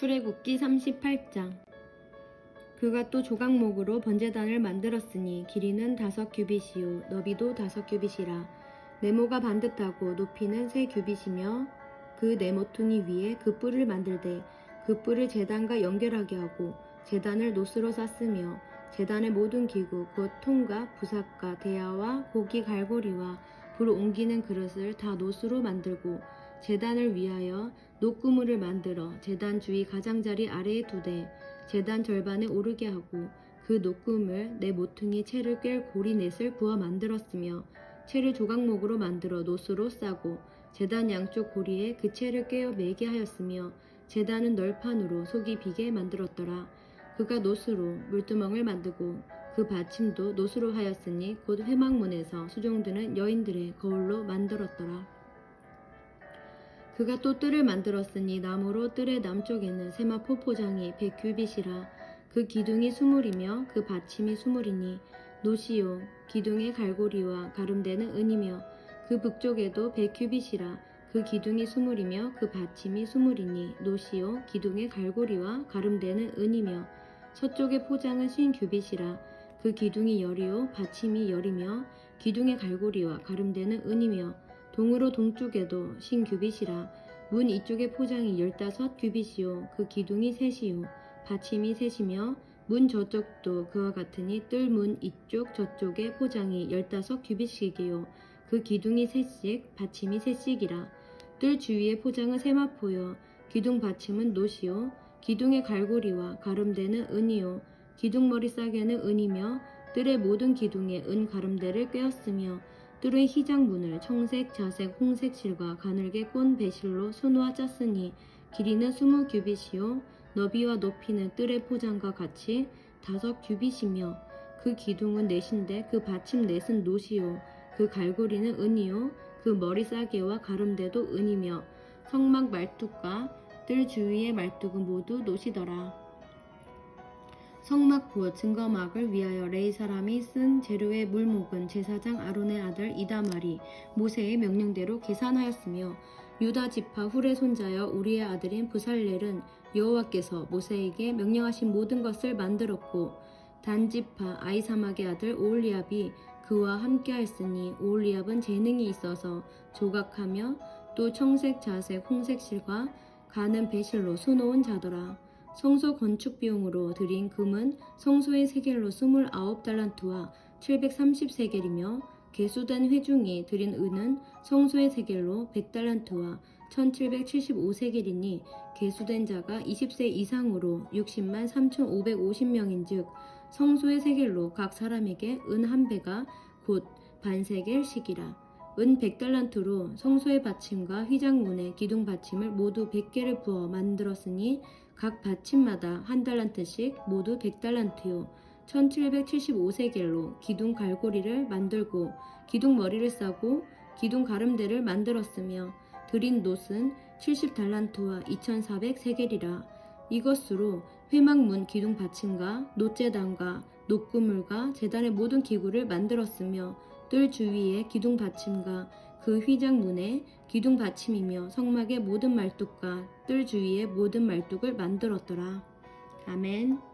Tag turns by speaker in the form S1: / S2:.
S1: 출애굽기 38장. 그가 또 조각목으로 번제단을 만들었으니 길이는 다섯 규빗이요 너비도 다섯 규빗이라. 네모가 반듯하고 높이는 세 규빗이며 그 네모퉁이 위에 그 뿔을 만들되 그 뿔을 제단과 연결하게 하고 제단을 노스로 쌌으며 제단의 모든 기구 곧 통과 부삭과 대야와 고기 갈고리와 불 옮기는 그릇을 다 노스로 만들고 제단을 위하여 녹구물을 만들어 제단 주위 가장자리 아래에 두되 제단 절반에 오르게 하고 그 녹구물 내 모퉁이 채를 꿰 고리 넷을 부어 만들었으며 채를 조각목으로 만들어 노스로 싸고 제단 양쪽 고리에 그 채를 꿰어 매게 하였으며 제단은 널판으로 속이 비게 만들었더라. 그가 노스로 물두멍을 만들고 그 받침도 노스로 하였으니 곧 회막문에서 수종드는 여인들의 거울로 만들었더라 그가 또 뜰을 만들었으니 나무로 뜰의 남쪽에는 세마포 포장이 백규빗이라 그 기둥이 수물이며 그 받침이 수물이니 노시요 기둥의 갈고리와 가름대는 은이며 그 북쪽에도 백규빗이라 그 기둥이 수물이며 그 받침이 수물이니 노시요 기둥의 갈고리와 가름대는 은이며 서쪽의 포장은 쉰 규빗이라 그 기둥이 열이요 받침이 열이며 기둥의 갈고리와 가름대는 은이며 동으로 동쪽에도 신 규빗이라 문 이쪽의 포장이 열다섯 규빗이요. 그 기둥이 셋이요. 받침이 셋이며 문 저쪽도 그와 같으니 뜰 문 이쪽 저쪽의 포장이 열다섯 규빗씩이요. 그 기둥이 셋씩 받침이 셋씩이라 뜰 주위의 포장은 세마포요. 기둥 받침은 노시요. 기둥의 갈고리와 가름대는 은이요. 기둥 머리 싸개는 은이며 뜰의 모든 기둥에 은 가름대를 꿰었으며 뜰의 희장문을 청색, 자색, 홍색 실과 가늘게 꼰 배실로 수놓아 짰으니 길이는 스무 규빗이요 너비와 높이는 뜰의 포장과 같이 다섯 규빗이며 그 기둥은 넷인데 그 받침 넷은 노시요 그 갈고리는 은이요 그 머리 싸개와 가름대도 은이며 성막 말뚝과 뜰 주위의 말뚝은 모두 노시더라. 성막 후 증거막을 위하여 레이 사람이 쓴 재료의 물목은 제사장 아론의 아들 이다말이 모세의 명령대로 계산하였으며 유다 지파 훌의 손자여 우리의 아들인 부살렐은 여호와께서 모세에게 명령하신 모든 것을 만들었고 단 지파 아이사막의 아들 오올리압이 그와 함께하였으니 오올리압은 재능이 있어서 조각하며 또 청색 자색 홍색 실과 가는 배실로 수놓은 자더라. 성소 건축 비용으로 들인 금은 성소의 세겔로 스물아홉 달란트와 730세겔이며 개수된 회중이 들인 은은 성소의 세겔로 100달란트와 1775세겔이니 개수된 자가 20세 이상으로 60만 3550명인즉 성소의 세겔로 각 사람에게 은 한 배가 곧 반세겔씩이라 은 100달란트로 성소의 받침과 휘장문의 기둥 받침을 모두 100개를 부어 만들었으니 각 받침마다 한 달란트씩 모두 100달란트요. 1775세겔로 기둥 갈고리를 만들고 기둥 머리를 싸고 기둥 가름대를 만들었으며 드린 놋은 70달란트와 2400세겔이라 이것으로 회막문 기둥 받침과 놋재단과 녹구물과 재단의 모든 기구를 만들었으며 뜰 주위에 기둥 받침과 그 휘장문에 기둥 받침이며 성막의 모든 말뚝과 뜰 주위의 모든 말뚝을 만들었더라. 아멘.